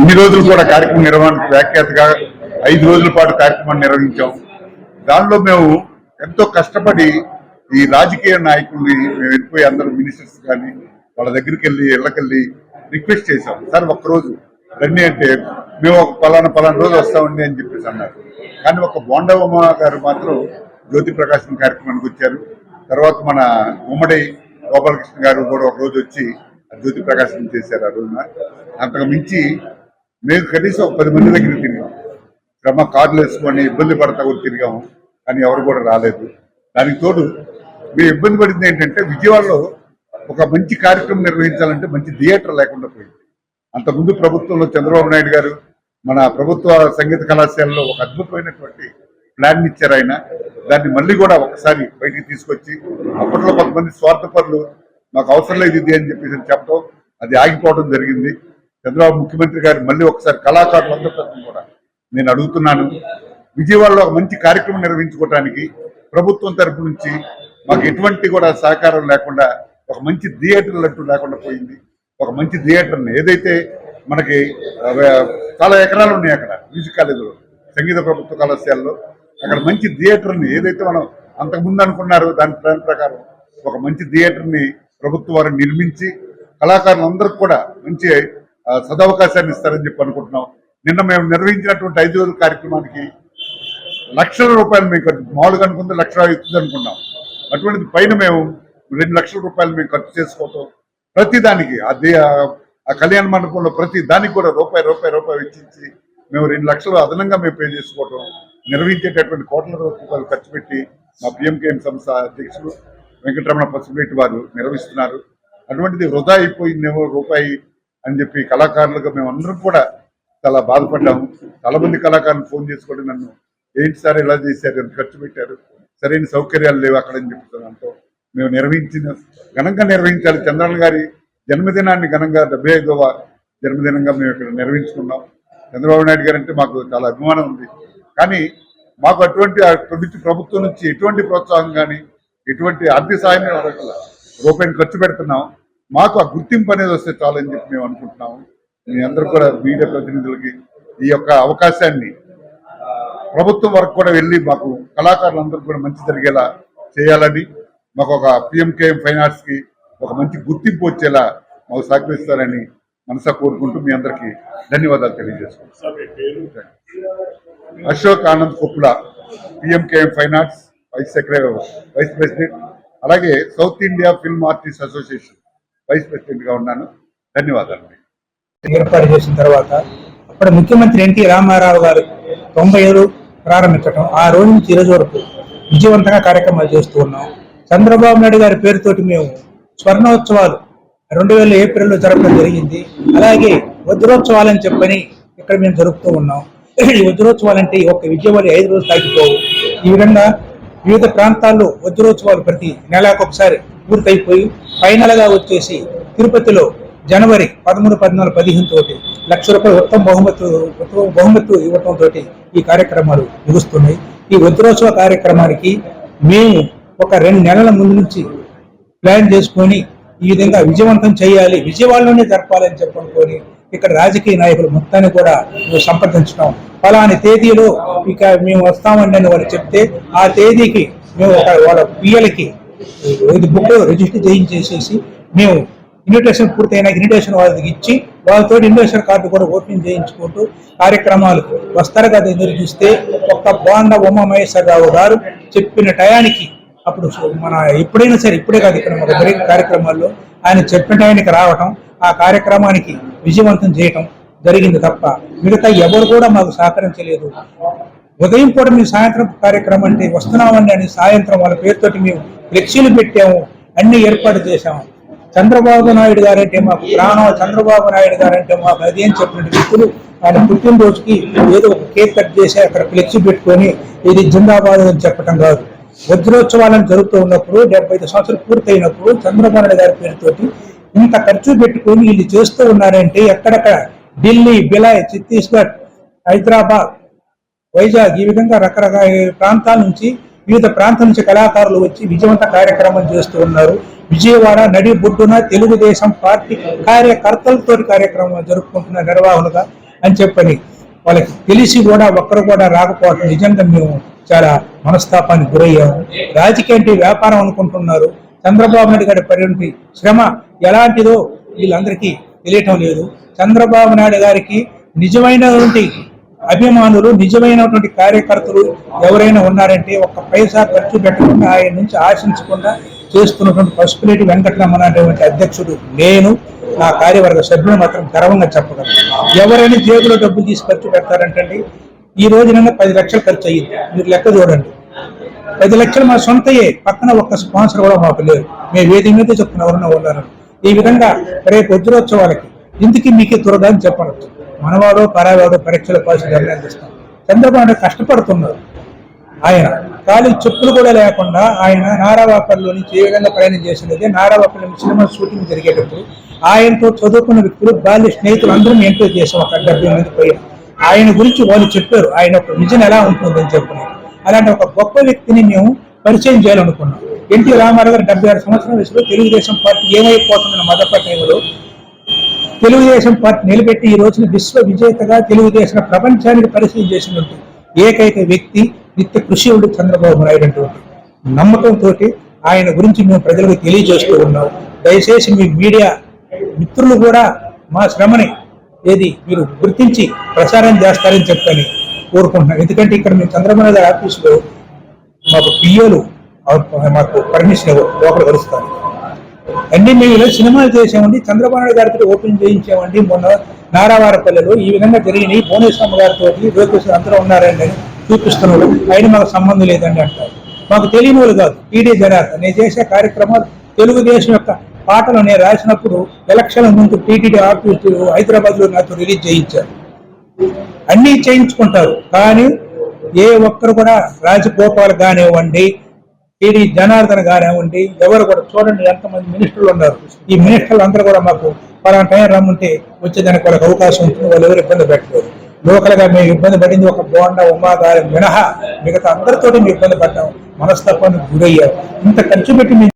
ఇన్ని రోజులు కూడా కార్యక్రమం నిర్వహణ వ్యాఖ్యాతగా ఐదు రోజుల పాటు కార్యక్రమాన్ని నిర్వహించాం. దానిలో మేము ఎంతో కష్టపడి ఈ రాజకీయ నాయకుల్ని మేము వెళ్ళిపోయి అందరూ మినిస్టర్స్ కానీ వాళ్ళ దగ్గరికి వెళ్ళి ఇళ్ళకెళ్ళి రిక్వెస్ట్ చేశాం. సార్ ఒక్కరోజు రండి అంటే మేము ఒక పలానా పలానా రోజు వస్తామండి అని చెప్పేసి అన్నారు. కానీ ఒక బోండవమ్మ గారు మాత్రం జ్యోతి ప్రకాశం కార్యక్రమానికి వచ్చారు. తర్వాత మన ఉమ్మడి గోపాలకృష్ణ గారు కూడా ఒక రోజు వచ్చి జ్యోతి ప్రకాశం చేశారు ఆ రోజున. అంతకు మించి మేము కనీసం పది మంది దగ్గర తిరిగాం. క్రమ కార్డులు వేసుకొని ఇబ్బంది పడతా కూడా తిరిగాము కానీ ఎవరు కూడా రాలేదు. దానికి తోడు మేము ఇబ్బంది పడింది ఏంటంటే విజయవాడలో ఒక మంచి కార్యక్రమం నిర్వహించాలంటే మంచి థియేటర్ లేకుండా పోయింది. అంతకుముందు ప్రభుత్వంలో చంద్రబాబు నాయుడు గారు మన ప్రభుత్వ సంగీత కళాశాలలో ఒక అద్భుతమైనటువంటి ప్లాన్ ఇచ్చారు ఆయన. దాన్ని మళ్ళీ కూడా ఒకసారి బయటికి తీసుకొచ్చి అప్పట్లో కొంతమంది స్వార్థపరులు మాకు అవసరం లేదు ఇది అని చెప్పేసి చెప్పడం అది ఆగిపోవడం జరిగింది. చంద్రబాబు ముఖ్యమంత్రి గారు మళ్ళీ ఒకసారి కళాకారులందరి కూడా నేను అడుగుతున్నాను. విజయవాడలో ఒక మంచి కార్యక్రమం నిర్వహించుకోవడానికి ప్రభుత్వం తరపు నుంచి మాకు ఎటువంటి కూడా సహకారం లేకుండా ఒక మంచి థియేటర్ అంటూ లేకుండా పోయింది. ఒక మంచి థియేటర్ని ఏదైతే మనకి చాలా ఎకరాలు ఉన్నాయి అక్కడ మ్యూజిక్ కాలేజీలో సంగీత ప్రభుత్వ కళాశాలలో. అక్కడ మంచి థియేటర్ని ఏదైతే మనం అంతకుముందు అనుకున్నారో దాని ప్లాన్ ప్రకారం ఒక మంచి థియేటర్ని ప్రభుత్వం వారు నిర్మించి కళాకారులందరికీ కూడా మంచి సదవకాశాన్ని ఇస్తారని చెప్పి అనుకుంటున్నాం. నిన్న మేము నిర్వహించినటువంటి ఐదు రోజుల కార్యక్రమానికి లక్షల రూపాయలు మేము మామూలుగా అనుకుంటే లక్ష అవుతుంది అనుకున్నాం. అటువంటిది పైన మేము రెండు లక్షల రూపాయలు మేము ఖర్చు చేసుకోవటం ప్రతి దానికి అదే ఆ కళ్యాణ మండపంలో ప్రతి దానికి కూడా రూపాయి రూపాయి రూపాయి వెచ్చించి మేము రెండు లక్షలు అదనంగా మేము పే చేసుకోవటం నిర్వహించేటటువంటి కోట్ల రూపాయలు ఖర్చు పెట్టి మా పిఎంకేఎం సంస్థ అధ్యక్షులు వెంకటరమణ పసుపులేటి వారు నిర్వహిస్తున్నారు. అటువంటిది వృధా అయిపోయిందేమో రూపాయి అని చెప్పి కళాకారులుగా మేము అందరం కూడా చాలా బాధపడ్డాము. చాలా మంది కళాకారులు ఫోన్ చేసుకోండి నన్ను ఏంటి సార్ ఇలా చేశారు? ఎంత ఖర్చు పెట్టారు? సరైన సౌకర్యాలు లేవు అక్కడ అని చెప్తున్నాంతో మేము నిర్వహించిన ఘనంగా నిర్వహించాలి చంద్రన్ గారి జన్మదినాన్ని ఘనంగా డెబ్బై ఐదవ జన్మదినంగా మేము ఇక్కడ నిర్వహించుకున్నాం. చంద్రబాబు నాయుడు గారు అంటే మాకు చాలా అభిమానం ఉంది. కానీ మాకు అటువంటి నుంచి ప్రభుత్వం నుంచి ఎటువంటి ప్రోత్సాహం కానీ ఎటువంటి ఆర్థిక సాయం రూపాయలు ఖర్చు పెడుతున్నాం. మాకు ఆ గుర్తింపు అనేది వస్తే చాలని చెప్పి మేము అనుకుంటున్నాము. మీ అందరూ కూడా మీడియా ప్రతినిధులకి ఈ యొక్క అవకాశాన్ని ప్రభుత్వం వరకు కూడా వెళ్ళి మాకు కళాకారులందరూ కూడా మంచి జరిగేలా చేయాలని మాకు ఒక పిఎంకేఎం ఫైనాన్స్కి ఒక మంచి గుర్తింపు వచ్చేలా మాకు సహకరిస్తారని మనసా కోరుకుంటూ మీ అందరికీ ధన్యవాదాలు తెలియజేసుకుంటాం Ashok Anand Koppula PMKM finance vice secretary vice president అలాగే south India film artist association. Vice ప్రెసిడెంట్గా ఉన్నాను. ధన్యవాదాలు ఏర్పాటు చేసిన తర్వాత అప్పుడు ముఖ్యమంత్రి ఎన్టీ రామారావు గారు తొంభై ఏడు ప్రారంభించడం ఆ రోజు నుంచి ఈరోజు వరకు విజయవంతంగా కార్యక్రమాలు చేస్తూ ఉన్నాం. చంద్రబాబు నాయుడు గారి పేరుతోటి మేము స్వర్ణోత్సవాలు రెండు వేల ఏప్రిల్లో జరపడం జరిగింది. అలాగే వజ్రోత్సవాలని చెప్పని ఇక్కడ మేము జరుపుతూ ఉన్నాం. ఈ వజ్రోత్సవాలు అంటే ఒక విజయవాడ ఐదు రోజులు తాగిపోవు ఈ విధంగా వివిధ ప్రాంతాల్లో వజ్రోత్సవాలు ప్రతి నెలకు ఒకసారి పూర్తయిపోయి ఫైనల్గా వచ్చేసి తిరుపతిలో జనవరి పదమూడు పద్నాలుగు పదిహేను తోటి లక్ష రూపాయలు ఉత్తమ బహుమతు ఉత్తమ బహుమతు ఇవ్వటం తోటి ఈ కార్యక్రమాలు ముగుస్తున్నాయి. ఈ వజ్రోత్సవ కార్యక్రమానికి మేము ఒక రెండు నెలల ముందు నుంచి ప్లాన్ చేసుకొని ఈ విధంగా విజయవంతం చేయాలి విజయవాడలోనే జరపాలని చెప్పనుకొని ఇక్కడ రాజకీయ నాయకులు మొత్తాన్ని కూడా సంప్రదించడం ఫలాని తేదీలో ఇక మేము వస్తామండి అని వాళ్ళు చెప్తే ఆ తేదీకి మేము ఒక వాళ్ళ పిఎలకి ఇది బుక్ రిజిస్టర్ చేయించేసేసి మేము ఇన్విటేషన్ పూర్తయిన ఇన్విటేషన్ వాళ్ళకి ఇచ్చి వాళ్ళతో ఇన్విటేషన్ కార్డు కూడా ఓపెన్ చేయించుకుంటూ కార్యక్రమాలు వస్తారు కదా ఎదురు చూస్తే ఒక్క బాండ ఉమా మహేశ్వరరావు గారు చెప్పిన టయానికి అప్పుడు మన ఎప్పుడైనా సరే ఇప్పుడే కాదు ఇక్కడ మన జరిగే కార్యక్రమాల్లో ఆయన చెప్పిన టయానికి రావటం ఆ కార్యక్రమానికి విజయవంతం చేయటం జరిగింది తప్ప మిగతా ఎవరు కూడా మాకు సహకరించలేదు. ఉదయం పూట మేము సాయంత్రం కార్యక్రమం అంటే వస్తున్నామండి అని సాయంత్రం వాళ్ళ పేరుతోటి మేము ఫ్లెక్సీలు పెట్టాము అన్ని ఏర్పాటు చేశాము. చంద్రబాబు నాయుడు గారంటే మాకు ప్రాణం చంద్రబాబు నాయుడు గారంటే మాకు అది అని చెప్పిన వ్యక్తులు ఆయన పుట్టినరోజుకి ఏదో ఒక కేక్ కట్ చేసి అక్కడ ఫ్లెక్సీ పెట్టుకొని ఇది జిందాబాద్ అని చెప్పడం కాదు. వజ్రోత్సవాలను జరుగుతూ ఉన్నప్పుడు డెబ్బై ఐదు సంవత్సరాలు పూర్తయినప్పుడు చంద్రబాబు నాయుడు గారి పేరుతోటి ఇంత ఖర్చు పెట్టుకొని వీళ్ళు చేస్తూ ఉన్నారంటే ఎక్కడెక్కడ ఢిల్లీ బిలాయ్ ఛత్తీస్గఢ్ హైదరాబాద్ వైజాగ్ ఈ విధంగా రకరకాల ప్రాంతాల నుంచి వివిధ ప్రాంతం నుంచి కళాకారులు వచ్చి విజయవంత కార్యక్రమం చేస్తూ ఉన్నారు. విజయవాడ నడి బొడ్డున తెలుగుదేశం పార్టీ కార్యకర్తలతో కార్యక్రమం జరుపుకుంటున్న నిర్వాహకులుగా అని చెప్పని వాళ్ళకి తెలిసి కూడా ఒక్కరు కూడా రాకపోవడం నిజంగా మేము చాలా మనస్తాపానికి గురయ్యాము. రాజకీయ అంటే వ్యాపారం అనుకుంటున్నారు. చంద్రబాబు నాయుడు గారి పరిణతి శ్రమ ఎలాంటిదో వీళ్ళందరికీ తెలియటం లేదు. చంద్రబాబు నాయుడు గారికి నిజమైనటువంటి అభిమానులు నిజమైనటువంటి కార్యకర్తలు ఎవరైనా ఉన్నారంటే ఒక్క పైసా ఖర్చు పెట్టకుండా ఆయన నుంచి ఆశించకుండా చేస్తున్నటువంటి పసుపులేటి వెంకటరమణ అనేటువంటి అధ్యక్షుడు నేను నా కార్యవర్గ సభ్యులు మాత్రం గర్వంగా చెప్పగలను. ఎవరైనా జేబులో డబ్బులు తీసి ఖర్చు పెడతారంటండి ఈ రోజున పది లక్షలు ఖర్చు అయ్యింది. మీరు లెక్క చూడండి. పది లక్షలు మా సొంతయే పక్కన ఒక్క స్పాన్సర్ కూడా మాకు లేరు మేము వేది మీద చెప్తున్న ఎవరన్నా ఉన్నారు ఈ విధంగా రేపు వజ్రోత్సవాలకి ఇందుకు మీకే త్వరగా అని చెప్పవచ్చు మనవాడో పరావాడో పరీక్షల పాస్ నిర్ణయిస్తాం చంద్రబాబు కష్టపడుతున్నారు ఆయన. ఖాళీ చెప్పులు కూడా లేకుండా ఆయన నారావాపల్లిలో నుంచి ఏ విధంగా ప్రయాణం చేసినది నారావాపల్లి సినిమా షూటింగ్ జరిగేటప్పుడు ఆయనతో చదువుకున్న వ్యక్తులు బాల్య స్నేహితులు అందరం ఎంటర్ చేసాం ఒక డెబ్బై మంది పోయి. ఆయన గురించి వాళ్ళు చెప్పారు ఆయన ఒక విజన్ ఎలా ఉంటుందని చెప్పుకున్నారు అలాంటి ఒక గొప్ప వ్యక్తిని మేము పరిచయం చేయాలనుకున్నాం. ఎన్టీ రామారావు గారు డెబ్బై ఆరు సంవత్సరాల వయసులో తెలుగుదేశం పార్టీ ఏమైపోతుందన్న మొదటి టైంలో తెలుగుదేశం పార్టీ నిలబెట్టి ఈ రోజున విశ్వ విజేతగా తెలుగుదేశం ప్రపంచానికి పరిచయం చేసినట్టు ఏకైక వ్యక్తి నిత్య కృషి చంద్రబాబు నాయుడు అటువంటి నమ్మకంతో ఆయన గురించి మేము ప్రజలకు తెలియజేస్తూ ఉన్నాం. దయచేసి మీ మీడియా మిత్రులు కూడా మా శ్రమని ఏది మీరు గుర్తించి ప్రసారం చేస్తారని చెప్పని కోరుకుంటున్నాం. ఎందుకంటే ఇక్కడ మేము చంద్రబాబు నాయుడు ఆఫీసులో మాకు పియ్యోలు మాకు పర్మిషన్ లోపల కలుస్తారు. అన్ని సినిమాలు చేసామండి చంద్రబాబు గారితో ఓపెన్ చేయించామండి మొన్న నారావారపల్లెలో ఈ విధంగా జరిగినాయి. భువనేశ్వరం గారితో లోకేష్ అందరూ ఉన్నారండి అని చూపిస్తున్నాడు. ఆయన మాకు సంబంధం లేదండి అంటారు. మాకు తెలియని వాళ్ళు కాదు. పీడీ జనార్దన్ నేను చేసే కార్యక్రమాలు తెలుగుదేశం యొక్క పాటలు నేను రాసినప్పుడు ఎలక్షన్ ముందు టీటీడీ ఆఫీసు హైదరాబాద్లో నాతో రిలీజ్ చేయించారు. అన్నీ చేయించుకుంటారు. కానీ ఏ ఒక్కరు కూడా రాజగోపాల్ కానివ్వండి టీడీ జనార్దన్ కానివ్వండి ఎవరు కూడా చూడండి ఎంతమంది మినిస్టర్లు ఉన్నారు. ఈ మినిస్టర్లు అందరూ కూడా మాకు పలానా టైం రమ్మంటే వచ్చేదానికి వాళ్ళకి అవకాశం ఉంటుంది వాళ్ళు ఎవరు ఇబ్బంది పెట్టలేదు లోకల్గా మేము ఇబ్బంది పడింది ఒక బోండా ఉమా గారి మినహా మిగతా అందరితోటి మేము ఇబ్బంది పడ్డాం. మనస్తత్వానికి గురయ్యాం. ఇంత ఖర్చు పెట్టి